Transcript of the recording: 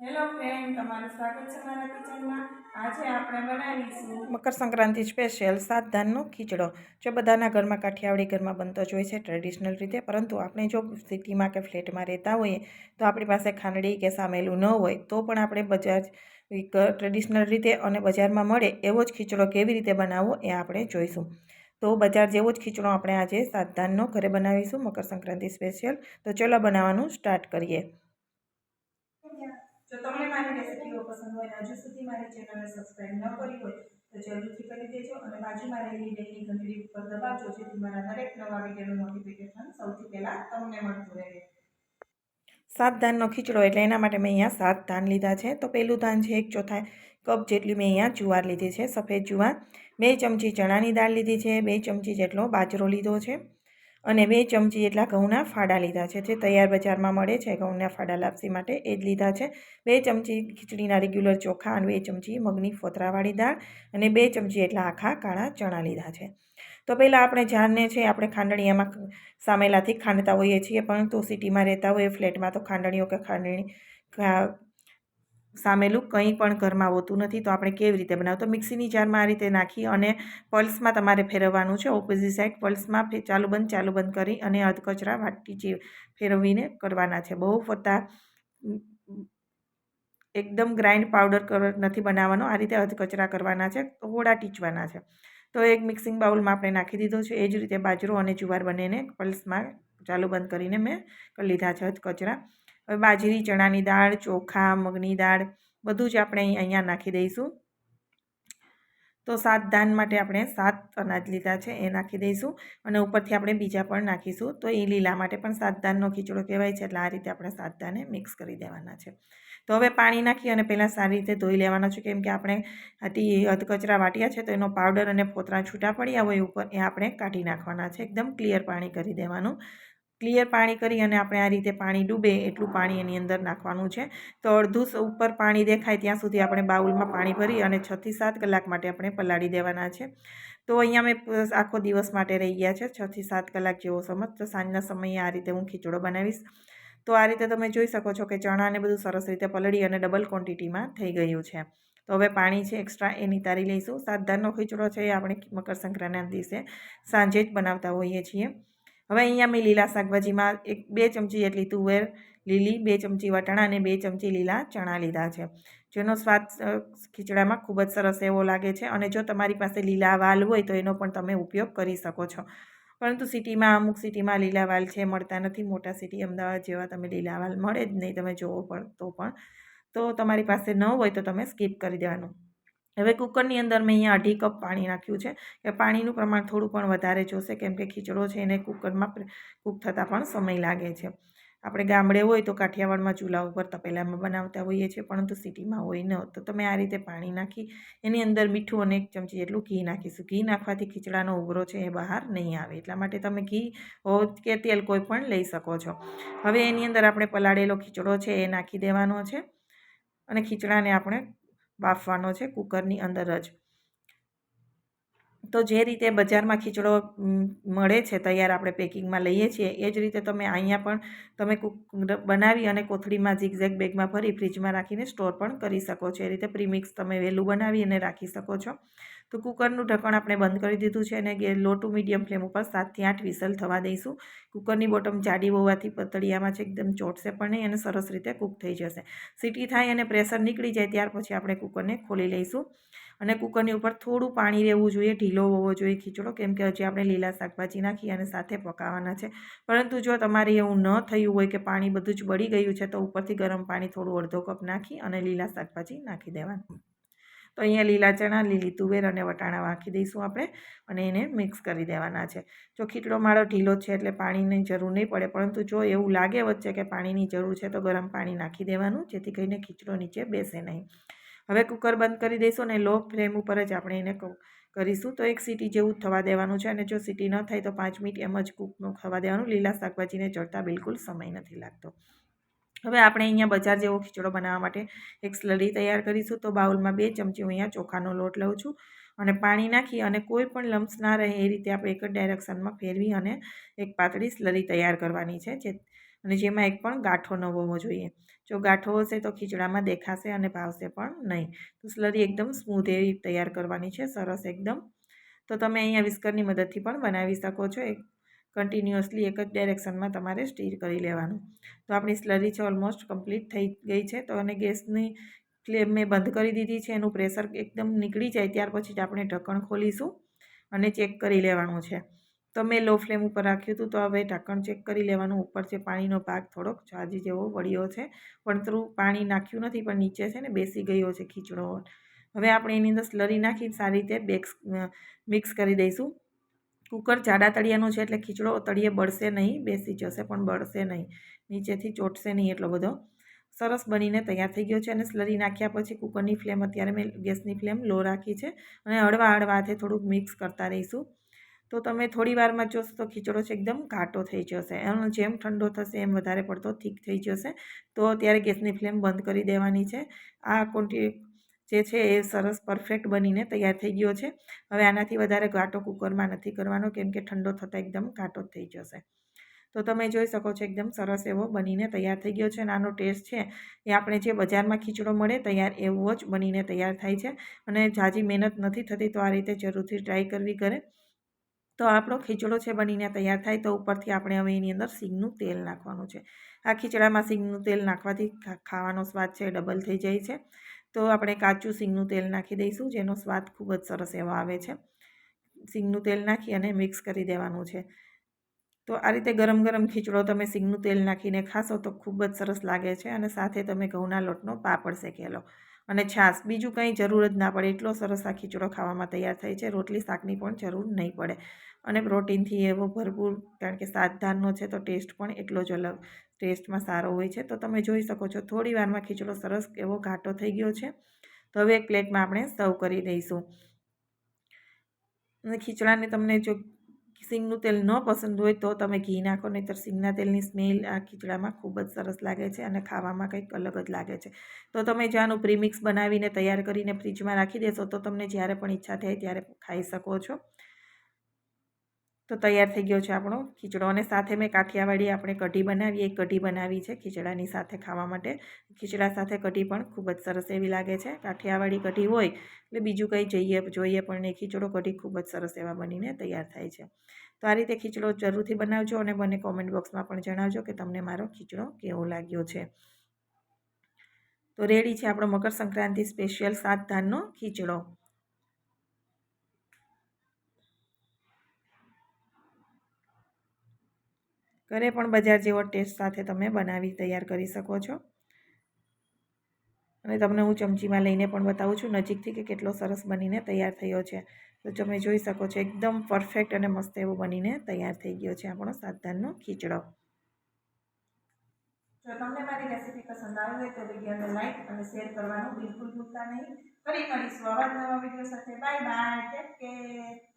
Hello friend તમારું સ્વાગત છે મારા કિચનમાં. આજે આપણે બનાવીશું મકર સંક્રાંતિ સ્પેશિયલ સાત ધાનનો ખીચડો. જો બધાના ઘરમાં કાઠિયાવાડી ઘરમાં બનતો જ હોય છે ટ્રેડિશનલ રીતે પરંતુ આપણે જો સિટીમાં કે ફ્લેટમાં રહેતા હોઈએ તો આપણી પાસે ખાંડડી કે સામેલું ન હોય તો પણ આપણે બજાર ટ્રેડિશનલ રીતે અને બજારમાં મળે એવો જ ખીચડો કેવી રીતે બનાવવો એ આપણે જોઈશું. તો બજાર જેવો જ ખીચડો આપણે આજે સાત ધાનનો ઘરે બનાવીશું મકર સંક્રાંતિ સ્પેશિયલ તો ચલો બનાવવાનું સ્ટાર્ટ કરીએ. જો તમને મારી રેસિપીઓ પસંદ હોય હજુ સુધી મારી ચેનલને સબસ્ક્રાઇબ ન કરી હોય, તો જરૂરથી કરી દેજો અને બાજુમાં રહેલી બેલની ઘંટડી ઉપર દબાવજો, જેથી મારા દરેક નવા વિડીયોનું નોટિફિકેશન સૌથી પહેલાં તમને મળતું રહે. સાત ધાનનો ખીચડો એટલે એના માટે મેં અહીંયા સાત ધાન લીધા છે. તો પહેલું ધાન છે એક ચોથા કપ જેટલી મેં અહીંયા જુવાર લીધી છે, સફેદ જુવાર. બે ચમચી ચણાની દાળ લીધી છે, બે ચમચી જેટલો બાજરો લીધો છે. અને બે ચમચી જેટલા ઘઉંના ફાડા લીધા છે. જે તૈયાર બજારમાં મળે છે, ઘઉંના ફાડા લાપસી માટે એ જ લીધા છે. બે ચમચી ખીચડીના રેગ્યુલર ચોખા અને બે ચમચી મગની ફોતરાવાળી દાળ અને બે ચમચી એટલા આખા કાળા ચણા લીધા છે. તો પહેલાં આપણે જાણને છે આપણે ખાંડણીયામાં સામેલાથી ખાંડતા હોઈએ છીએ, પરંતુ સિટીમાં રહેતા હોઈએ ફ્લેટમાં તો ખાંડણીઓ કે ખાંડણી સામેલું કંઈ પણ ઘરમાં હોતું નથી, તો આપણે કેવી રીતે બનાવું? તો મિક્સીની જારમાં આ રીતે નાખી અને પલ્સમાં તમારે ફેરવવાનું છે, ઓપોઝિટ સાઈડ પલ્સમાં ચાલુ બંધ ચાલુ બંધ કરી અને અધકચરા વાટી જે ફેરવીને કરવાના છે. બહુ ફરતા એકદમ ગ્રાઇન્ડ પાવડર નથી બનાવવાનો, આ રીતે અધકચરા કરવાના છે હોળા ટીચવાના છે. તો એક મિક્સિંગ બાઉલમાં આપણે નાખી દીધો છે, એ જ રીતે બાજરો અને જુવાર બંનેને પલ્સમાં ચાલુ બંધ કરીને મેં લીધા છે અધકચરા. હવે બાજરી, ચણાની દાળ, ચોખા, મગની દાળ બધું જ આપણે અહીંયા નાખી દઈશું. તો સાત દાન માટે આપણે સાત અનાજ લીધા છે, એ નાખી દઈશું. અને ઉપરથી આપણે બીજા પણ નાખીશું. તો એ લીલા માટે પણ સાત દાનનો ખીચડો કહેવાય છે, એટલે આ રીતે આપણે સાત દાને મિક્સ કરી દેવાના છે. તો હવે પાણી નાખી અને પહેલાં સારી રીતે ધોઈ લેવાના છે, કેમ કે આપણે હતી અધકચરા વાટ્યા છે, તો એનો પાવડર અને ફોતરા છૂટા પડ્યા હોય ઉપર એ આપણે કાઢી નાખવાના છે, એકદમ ક્લિયર પાણી કરી દેવાનું. ક્લિયર પાણી કરી અને આપણે આ રીતે પાણી ડૂબે એટલું પાણી એની અંદર નાખવાનું છે. તો અડધું ઉપર પાણી દેખાય ત્યાં સુધી આપણે બાઉલમાં પાણી ભરી અને છથી સાત કલાક માટે આપણે પલાળી દેવાના છે. તો અહીંયા મેં આખો દિવસ માટે રહી ગયા છે. છથી સાત કલાક જેવો સમજ તો સાંજના સમયે આ રીતે હું ખીચડો બનાવીશ. તો આ રીતે તમે જોઈ શકો છો કે ચણાને બધું સરસ રીતે પલળી અને ડબલ ક્વોન્ટિટીમાં થઈ ગયું છે. તો હવે પાણી છે એક્સ્ટ્રા એ નિતારી લઈશું. સાત ધાનનો ખીચડો છે એ આપણે મકર સંક્રાંતિના દિવસે સાંજે જ બનાવતા હોઈએ છીએ. હવે અહીંયા મેં લીલા શાકભાજીમાં એક બે ચમચી જેટલી તુવેર લીલી, બે ચમચી વટાણા અને બે ચમચી લીલા ચણા લીધા છે. જેનો સ્વાદ ખીચડામાં ખૂબ જ સરસ એવો લાગે છે અને જો તમારી પાસે લીલા વાલ હોય તો એનો પણ તમે ઉપયોગ કરી શકો છો. પરંતુ સિટીમાં, અમુક સિટીમાં લીલા વાલ છે, મળતા નથી. મોટા સિટી અમદાવાદ જેવા તમે લીલા વાલ મળે જ નહીં. તમે જોવો પણ તો પણ. તો તમારી પાસે ન હોય તો તમે સ્કીપ કરી દેવાનું. હવે કુકરની અંદર મેં અહીંયા અઢી કપ પાણી નાખ્યું છે, કે પાણીનું પ્રમાણ થોડું પણ વધારે જોશે, કેમ કે ખીચડો છે એને કુકરમાં કૂક થતાં પણ સમય લાગે છે. આપણે ગામડે હોય તો કાઠિયાવાડમાં ચૂલા ઉપર તપેલામાં બનાવતા હોઈએ છીએ, પરંતુ સિટીમાં હોય ન, તો તમે આ રીતે પાણી નાખી, એની અંદર મીઠું અને એક ચમચી જેટલું ઘી નાખીશું. ઘી નાખવાથી ખીચડાનો ઉભરો છે એ બહાર નહીં આવે, એટલા માટે તમે ઘી કે તેલ કોઈ પણ લઈ શકો છો. હવે એની અંદર આપણે પલાળેલો ખીચડો છે એ નાખી દેવાનો છે, અને ખીચડાને આપણે બાફવાનો છે કુકરની અંદર જ. તો જે રીતે બજારમાં ખીચડો મળે છે તૈયાર આપણે પેકિંગમાં લઈએ છીએ, એ જ રીતે તમે અહીંયા પણ તમે કુક, બનાવી અને કોથળીમાં ઝીગઝેગ બેગમાં ભરી ફ્રીજમાં રાખીને સ્ટોર પણ કરી શકો છો. એ રીતે પ્રીમિક્સ તમે વહેલું બનાવી અને રાખી શકો છો. તો કુકરનું ઢક્કણ આપણે બંધ કરી દીધું છે અને લો ટુ મીડિયમ ફ્લેમ ઉપર સાતથી આઠ વિસલ થવા દઈશું. કુકરની બોટમ જાડી હોવાથી પતળિયામાં છે એકદમ ચોટશે પણ નહીં અને સરસ રીતે કૂક થઈ જશે. સીટી થાય અને પ્રેશર નીકળી જાય ત્યાર પછી આપણે કુકરને ખોલી લઈશું. અને કુકરની ઉપર થોડું પાણી રહેવું જોઈએ, ઢીલો હોવો જોઈએ ખીચડો, કેમ કે હજી આપણે લીલા શાકભાજી નાખી અને સાથે પકાવવાના છે. પરંતુ જો તમારે એવું ન થયું હોય કે પાણી બધું જ બળી ગયું છે તો ઉપરથી ગરમ પાણી થોડું અડધો કપ નાખી અને લીલા શાકભાજી નાખી દેવાનું. તો અહીંયા લીલા ચણા, લીલી તુવેર અને વટાણા વાંખી દઈશું આપણે અને એને મિક્સ કરી દેવાના છે. જો ખીચડો મારો ઢીલો છે એટલે પાણીની જરૂર નહીં પડે, પરંતુ જો એવું લાગે વચ્ચે કે પાણીની જરૂર છે તો ગરમ પાણી નાખી દેવાનું, જેથી કરીને ખીચડો નીચે બેસે નહીં. હવે કુકર બંધ કરી દઈશું અને લો ફ્લેમ ઉપર જ આપણે એને કરીશું. તો એક સીટી જેવું થવા દેવાનું છે અને જો સીટી ન થાય તો પાંચ મિનિટ એમ જ કૂકનું થવા દેવાનું. લીલા શાકભાજીને ચડતા બિલકુલ સમય નથી લાગતો. હવે આપણે અહીંયા બજાર જેવો ખીચડો બનાવવા માટે એક સ્લરી તૈયાર કરીશું. તો બાઉલમાં બે ચમચી હું અહીંયા ચોખાનો લોટ લઉં છું અને પાણી નાખી અને કોઈ પણ લમ્સ ના રહે એ રીતે આપણે એક જ ડાયરેક્શનમાં ફેરવી અને એક પાતળી સ્લરી તૈયાર કરવાની છે. જે અને જેમાં એક પણ ગાંઠો ન હોવો જોઈએ. જો ગાંઠો હશે તો ખીચડામાં દેખાશે અને ભાવશે પણ નહીં. તો સ્લરી એકદમ સ્મૂધ એવી તૈયાર કરવાની છે. સરસ એકદમ. તો તમે અહીંયા વિસ્કરની મદદથી પણ બનાવી શકો છો. એક કન્ટિન્યુઅસલી એક જ ડાયરેક્શનમાં તમારે સ્ટીર કરી લેવાનું. તો આપણી સ્લરી છે ઓલમોસ્ટ કમ્પ્લીટ થઈ ગઈ છે. તો અને ગેસની ફ્લેમ મેં બંધ કરી દીધી છે. એનું પ્રેશર એકદમ નીકળી જાય ત્યાર પછી જ આપણે ઢક્કણ ખોલીશું અને ચેક કરી લેવાનું છે. તો મેં લો ફ્લેમ ઉપર રાખ્યું હતું. તો હવે ઢાંકણ ચેક કરી લેવાનું. ઉપર છે પાણીનો ભાગ થોડોક જાજી જેવો વળ્યો છે. પણ થોડું પાણી નાખ્યું નથી, પણ નીચે છે ને બેસી ગયો છે ખીચડો. હવે આપણે એની અંદર સ્લરી નાખી સારી રીતે બેક્સ મિક્સ કરી દઈશું. કુકર જાડા તળિયાનું છે એટલે ખીચડો તળિયે બળશે નહીં, બેસી જશે પણ બળશે નહીં. નીચેથી ચોટશે નહીં એટલો બધો. સરસ બનીને તૈયાર થઈ ગયો છે અને સ્લરી નાખ્યા પછી કુકરની ફ્લેમ અત્યારે મેં ગેસની ફ્લેમ લો રાખી છે અને હળવા હળવા હાથે થોડુંક મિક્સ કરતા રહીશું. તો તમે થોડી વારમાં જોશો તો ખીચડો છે એકદમ ઘાટો થઈ જશે. એનો જેમ ઠંડો થશે એમ વધારે પડતો થીક થઈ જશે. તો ત્યારે ગેસની ફ્લેમ બંધ કરી દેવાની છે. આ ક્વોન્ટી જે છે એ સરસ પરફેક્ટ બનીને તૈયાર થઈ ગયો છે. હવે આનાથી વધારે ઘાટો કુકરમાં નથી કરવાનો, કેમ કે ઠંડો થતાં એકદમ ઘાટો થઈ જશે. તો તમે જોઈ શકો છો એકદમ સરસ એવો બનીને તૈયાર થઈ ગયો છે. અને આનો ટેસ્ટ છે એ આપણે જે બજારમાં ખીચડો મળે તૈયાર એવો જ બનીને તૈયાર થાય છે. અને ઝાઝી મહેનત નથી થતી તો આ રીતે જરૂરથી ટ્રાય કરવી કરે તો આપણો ખીચડો છે બનીને તૈયાર થાય તો ઉપરથી આપણે હવે એની અંદર સિંગનું તેલ નાખવાનું છે. આ ખીચડામાં સિંગનું તેલ નાખવાથી ખાવાનો સ્વાદ છે ડબલ થઈ જાય છે. તો આપણે કાચું સિંગનું તેલ નાખી દઈશું, જેનો સ્વાદ ખૂબ જ સરસ એવો આવે છે. સિંગનું તેલ નાખી અને મિક્સ કરી દેવાનું છે. તો આ રીતે ગરમ ગરમ ખીચડો તમે સિંગનું તેલ નાખીને ખાશો તો ખૂબ જ સરસ લાગે છે અને સાથે તમે ઘઉંના લોટનો પાપડ શેકેલો. અને છાશ. બીજું કંઈ જરૂર જ ના પડે. એટલો સરસ આ ખીચડો ખાવામાં તૈયાર થાય છે. રોટલી શાકની પણ જરૂર નહીં પડે. અને પ્રોટીનથી એવો ભરપૂર, કારણ કે સાત ધાનનો છે તો ટેસ્ટ પણ એટલો જ અલગ. ટેસ્ટમાં સારો હોય છે. તો તમે જોઈ શકો છો, થોડી વારમાં ખીચડો સરસ એવો ઘાટો થઈ ગયો છે. તો હવે એક પ્લેટમાં આપણે સર્વ કરી દઈશું. અને ખીચડાને તમને જો સિંગનું તેલ ન પસંદ હોય તો તમે ઘી નાખો, નહીંતર સિંગના તેલની સ્મેલ આ ખીચડામાં ખૂબ જ સરસ લાગે છે અને ખાવામાં કંઈક અલગ જ લાગે છે. તો તમે જો આનું પ્રીમિક્સ બનાવીને તૈયાર કરીને ફ્રીજમાં રાખી દેશો, તો તમને જ્યારે પણ ઈચ્છા થાય ત્યારે ખાઈ શકો છો. તો તૈયાર થઈ ગયો છે આપણો ખીચડો. અને સાથે મેં કાઠિયાવાડી આપણે કઢી બનાવી એક કઢી બનાવી છે ખીચડાની સાથે ખાવા માટે. ખીચડા સાથે કઢી પણ ખૂબ જ સરસ એવી લાગે છે. કાઠિયાવાડી કઢી હોય એટલે બીજું કંઈ જઈએ, જોઈએ પણ નહીં. ખીચડો, કઢી ખૂબ જ સરસ એવા બનીને તૈયાર થાય છે. તો આ રીતે ખીચડો જરૂરથી બનાવજો અને મને કોમેન્ટ બોક્સમાં પણ જણાવજો કે તમને મારો ખીચડો કેવો લાગ્યો છે. તો રેડી છે આપણો મકર સંક્રાંતિ સ્પેશિયલ સાત ધાનનો ખીચડો. ઘરે પણ બજાર જેવો ટેસ્ટ સાથે તમે બનાવી તૈયાર કરી શકો છો. અને તમને હું ચમચીમાં લઈને પણ બતાવું છું નજીકથી કે કેટલો સરસ બનીને તૈયાર થયો છે. તો તમે જોઈ શકો છો એકદમ પરફેક્ટ અને મસ્ત એવો બનીને તૈયાર થઈ ગયો છે આપણો સાતધાનનો ખીચડો. જો તમને મારી રેસીપી પસંદ આવી હોય તો વિડીયોને લાઈક અને શેર કરવાનું બિલકુલ ભૂલતા નહીં. ફરી મળીશું આવા નવા વીડિયો સાથે. Bye bye take care